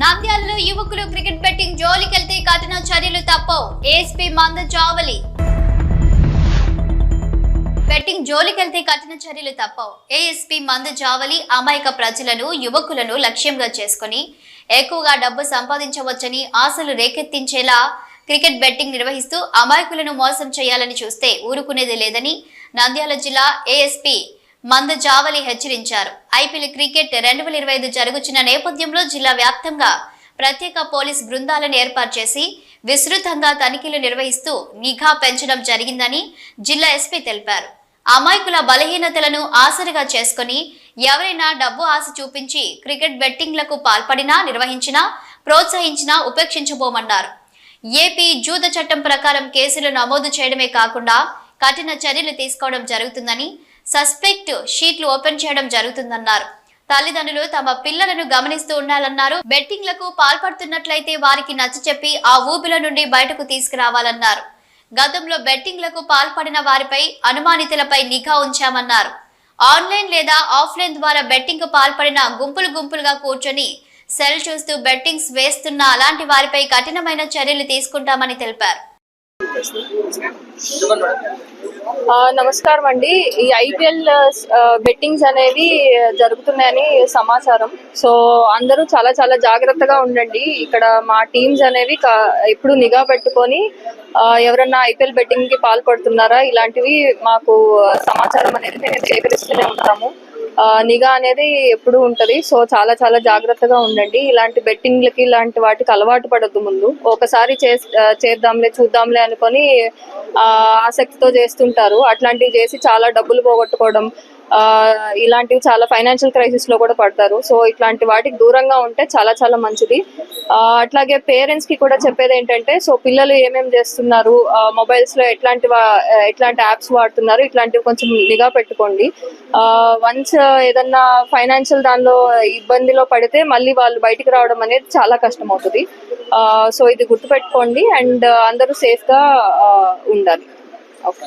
నంద్యాలలో యువకులు cricket betting జోలికెళ్తే కఠిన చర్యలు తప్పవు. ఏఎస్పీ మంద జావలి. బెట్టింగ్ జోలికెళ్తే కఠిన చర్యలు తప్పవు. ఏఎస్పీ మంద జావలి అమాయక ప్రజలను యువకులను లక్ష్యంగా చేసుకుని ఎక్కువగా డబ్బు సంపాదించవచ్చని ఆశలు రేకెత్తించేలా క్రికెట్ బెట్టింగ్ నిర్వహిస్తూ అమాయకులను మోసం చేయాలని చూస్తే ఊరుకునేది లేదని నంద్యాల జిల్లా ఏఎస్పీ మంద జావలి హెచ్చరించారు. ఐపీఎల్ క్రికెట్ రెండు వేల ఇరవై ఐదు జరుగుతున్న నేపథ్యంలో జిల్లా వ్యాప్తంగా ప్రత్యేక పోలీస్ బృందాలను ఏర్పాటు చేసి విస్తృతంగా తనిఖీలు నిర్వహిస్తూ నిఘా పెంచడం జరిగిందని జిల్లా ఎస్పీ తెలిపారు. అమాయకుల బలహీనతలను ఆసరిగా చేసుకుని ఎవరైనా డబ్బు ఆశ చూపించి క్రికెట్ బెట్టింగ్లకు పాల్పడినా నిర్వహించినా ప్రోత్సహించినా ఉపేక్షించబోమన్నారు. ఏపీ జూద చట్టం ప్రకారం కేసులు నమోదు చేయడమే కాకుండా కఠిన చర్యలు తీసుకోవడం జరుగుతుందని సస్పెక్ట్ షీట్లు ఓపెన్ చేయడం జరుగుతుందన్నారు. తల్లిదండ్రులు తమ పిల్లలను గమనిస్తూ ఉండాలన్నారు. బెట్టింగ్లకు పాల్పడుతున్నట్లయితే వారికి నచ్చచెప్పి ఆ ఊబిల నుండి బయటకు తీసుకురావాలన్నారు. గతంలో బెట్టింగ్లకు పాల్పడిన వారిపై అనుమానితులపై నిఘా ఉంచామన్నారు. ఆన్లైన్ లేదా ఆఫ్లైన్ ద్వారా బెట్టింగ్ పాల్పడిన గుంపులు గుంపులుగా కూర్చొని సెల్ చూస్తూ బెట్టింగ్స్ వేస్తున్న అలాంటి వారిపై కఠినమైన చర్యలు తీసుకుంటామని తెలిపారు. నమస్కారం అండి. ఈ ఐపీఎల్ బెట్టింగ్స్ అనేవి జరుగుతున్నాయని సమాచారం. సో అందరూ చాలా చాలా జాగ్రత్తగా ఉండండి. ఇక్కడ మా టీమ్స్ అనేవి ఎప్పుడు నిఘా పెట్టుకొని ఎవరన్నా ఐపీఎల్ బెట్టింగ్కి పాల్పడుతున్నారా ఇలాంటివి మాకు సమాచారం అనేది మేము సేకరిస్తూనే ఉంటాము. నిఘా అనేది ఎప్పుడు ఉంటది. సో చాలా చాలా జాగ్రత్తగా ఉండండి. ఇలాంటి బెట్టింగ్లకి ఇలాంటి వాటికి అలవాటు పడద్దు ముందు. ఒకసారి చేద్దాంలే చూద్దాంలే అనుకొని ఆ, ఆసక్తితో చేస్తుంటారు. అట్లాంటివి చేసి చాలా డబ్బులు పోగొట్టుకోవడం ఇలాంటివి చాలా ఫైనాన్షియల్ క్రైసిస్లో కూడా పడతారు. సో ఇట్లాంటి వాటికి దూరంగా ఉంటే చాలా చాలా మంచిది. అట్లాగే పేరెంట్స్కి కూడా చెప్పేది ఏంటంటే సో పిల్లలు ఏమేమి చేస్తున్నారు? మొబైల్స్లో ఎట్లాంటి ఎట్లాంటి యాప్స్ వాడుతున్నారు? ఇట్లాంటివి కొంచెం నిఘా పెట్టుకోండి. వన్స్ ఏదన్నా ఫైనాన్షియల్ దానిలో ఇబ్బందిలో పడితే మళ్ళీ వాళ్ళు బయటికి రావడం అనేది చాలా కష్టం అవుతుంది సో ఇది గుర్తుపెట్టుకోండి. అండ్ అందరూ సేఫ్గా ఉండాలి. ఓకే.